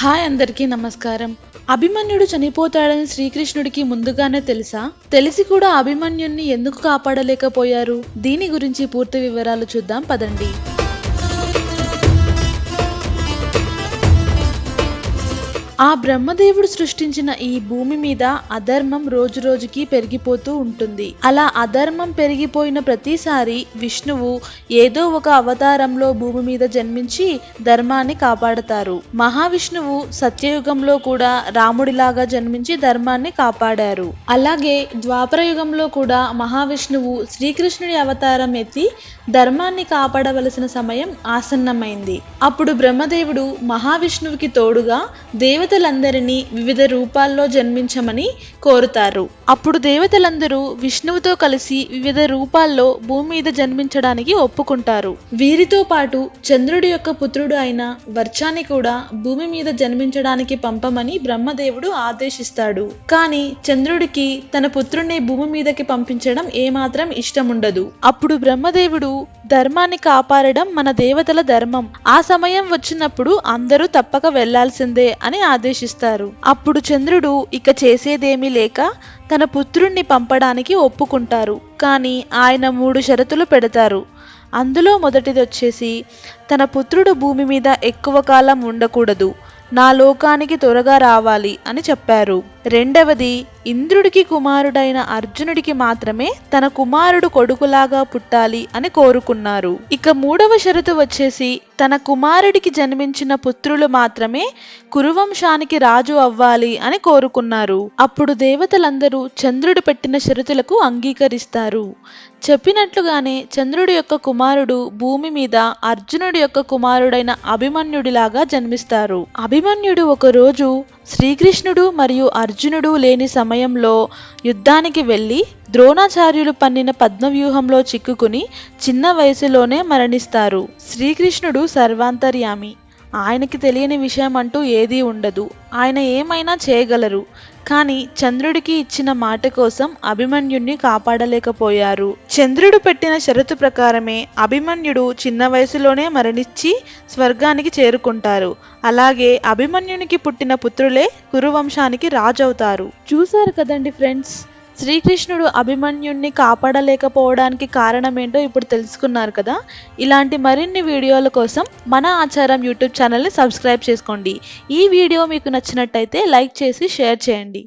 Hi అందరికీ నమస్కారం. అభిమన్యుడు చనిపోతాడని శ్రీకృష్ణుడికి ముందుగానే తెలుసా? తెలిసి కూడా అభిమన్యుణ్ణి ఎందుకు కాపాడలేకపోయారు? దీని గురించి పూర్తి వివరాలు చూద్దాం పదండి. ఆ బ్రహ్మదేవుడు సృష్టించిన ఈ భూమి మీద అధర్మం రోజు రోజుకి పెరిగిపోతూ ఉంటుంది. అలా అధర్మం పెరిగిపోయిన ప్రతిసారి విష్ణువు ఏదో ఒక అవతారంలో భూమి మీద జన్మించి ధర్మాన్ని కాపాడతారు. మహావిష్ణువు సత్యయుగంలో కూడా రాముడిలాగా జన్మించి ధర్మాన్ని కాపాడారు. అలాగే ద్వాపర యుగంలో కూడా మహావిష్ణువు శ్రీకృష్ణుడి అవతారం ఎత్తి ధర్మాన్ని కాపాడవలసిన సమయం ఆసన్నమైంది. అప్పుడు బ్రహ్మదేవుడు మహావిష్ణువుకి తోడుగా దేవతలందరినీ వివిధ రూపాల్లో జన్మించమని కోరుతారు. అప్పుడు దేవతలందరూ విష్ణువుతో కలిసి వివిధ రూపాల్లో భూమి మీద జన్మించడానికి ఒప్పుకుంటారు. వీరితో పాటు చంద్రుడి యొక్క పుత్రుడు అయిన వర్చాన్ని కూడా భూమి మీద జన్మించడానికి పంపమని బ్రహ్మదేవుడు ఆదేశిస్తాడు. కానీ చంద్రుడికి తన పుత్రుణ్ణి భూమి మీదకి పంపించడం ఏమాత్రం ఇష్టముండదు. అప్పుడు బ్రహ్మదేవుడు ధర్మాన్ని కాపాడడం మన దేవతల ధర్మం. ఆ సమయం వచ్చినప్పుడు అందరూ తప్పక వెళ్ళాల్సిందే అని ఆదేశిస్తారు. అప్పుడు చంద్రుడు ఇక చేసేదేమీ లేక తన పుత్రుణ్ణి పంపడానికి ఒప్పుకుంటారు. కానీ ఆయన మూడు షరతులు పెడతారు. అందులో మొదటిది వచ్చేసి తన పుత్రుడు భూమి మీద ఎక్కువ కాలం ఉండకూడదు. నా లోకానికి త్వరగా రావాలి అని చెప్పారు. రెండవది ఇంద్రుడికి కుమారుడైన అర్జునుడికి మాత్రమే తన కుమారుడు కొడుకులాగా పుట్టాలి అని కోరుకున్నారు. ఇక మూడవ షరతు వచ్చేసి తన కుమారుడికి జన్మించిన పుత్రులు మాత్రమే కురువంశానికి రాజు అవ్వాలి అని కోరుకున్నారు. అప్పుడు దేవతలందరూ చంద్రుడు పెట్టిన షరతులకు అంగీకరిస్తారు. చెప్పినట్లుగానే చంద్రుడి యొక్క కుమారుడు భూమి మీద అర్జునుడి యొక్క కుమారుడైన అభిమన్యుడిలాగా జన్మిస్తారు. అభిమన్యుడు ఒకరోజు శ్రీకృష్ణుడు మరియు అర్జునుడు అర్జునుడు లేని సమయంలో యుద్ధానికి వెళ్ళి ద్రోణాచార్యులు పన్నిన పద్మవ్యూహంలో చిక్కుకుని చిన్న వయసులోనే మరణిస్తారు. శ్రీకృష్ణుడు సర్వాంతర్యామి. ఆయనకి తెలియని విషయం అంటూ ఏదీ ఉండదు. ఆయన ఏమైనా చేయగలరు. కానీ చంద్రుడికి ఇచ్చిన మాట కోసం అభిమన్యుణ్ణి కాపాడలేకపోయారు. చంద్రుడు పెట్టిన షరతు ప్రకారమే అభిమన్యుడు చిన్న వయసులోనే మరణించి స్వర్గానికి చేరుకుంటారు. అలాగే అభిమన్యునికి పుట్టిన పుత్రులే కురువంశానికి రాజవుతారు. చూశారు కదండి ఫ్రెండ్స్? శ్రీకృష్ణుడు అభిమన్యుణ్ణి కాపాడలేకపోవడానికి కారణమేంటో ఇప్పుడు తెలుసుకున్నారు కదా. ఇలాంటి మరిన్ని వీడియోల కోసం మన ఆచారం యూట్యూబ్ ఛానల్ని సబ్స్క్రైబ్ చేసుకోండి. ఈ వీడియో మీకు నచ్చినట్టయితే లైక్ చేసి షేర్ చేయండి.